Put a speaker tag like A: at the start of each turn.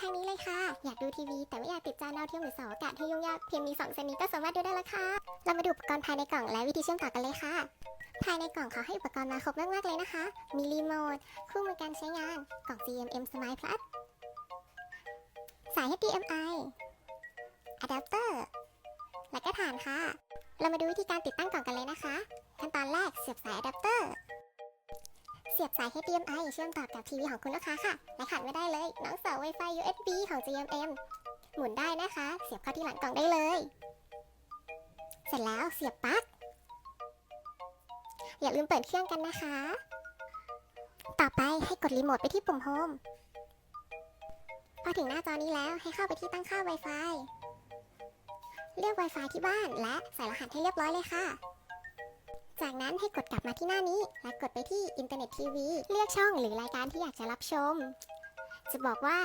A: ทางนี้เลยค่ะ อยากดูทีวี แต่ไม่อยากติดจานดาวเทียมหรือเสาอากาศที่ยุ่งยากเพียงมีสองเส้นนี้ก็สามารถดูได้แล้วค่ะ เรามาดูอุปกรณ์ภายในกล่องและวิธีเชื่อมต่อกันเลยค่ะ ภายในกล่องเขาให้อุปกรณ์มาครบมากๆเลยนะคะ มีรีโมทคู่มือการใช้งานกล่อง GMM Smile Plus สาย HDMI อะแดปเตอร์และก็ฐานค่ะ เรามาดูวิธีการติดตั้งกล่องกันเลยนะคะ ขั้นตอนแรกเสียบสายอะแด สียบสาย HDMI เชื่อมต่อกับทีวีของคุณลูกค้าค่ะ และขาดไม่ได้เลย น้องเสา Wi-Fi USB ของ GMM หมุนได้นะคะ เสียบเข้าที่หลังกล่องได้เลย เสร็จแล้วเสียบปลั๊ก อย่าลืมเปิดเครื่องกันนะคะ ต่อไปให้กดรีโมทไปที่ปุ่มโฮมพอถึงหน้าจอนี้แล้วให้เข้าไปที่ตั้งค่า Wi-Fi เลือก Wi-Fi ที่บ้านและใส่รหัสให้เรียบร้อยเลยค่ะ นั้นให้กดกลับมาที่หน้านี้ และกดไปที่อินเทอร์เน็ตทีวีเลือกช่องหรือรายการที่อยากจะรับชม จะบอกว่า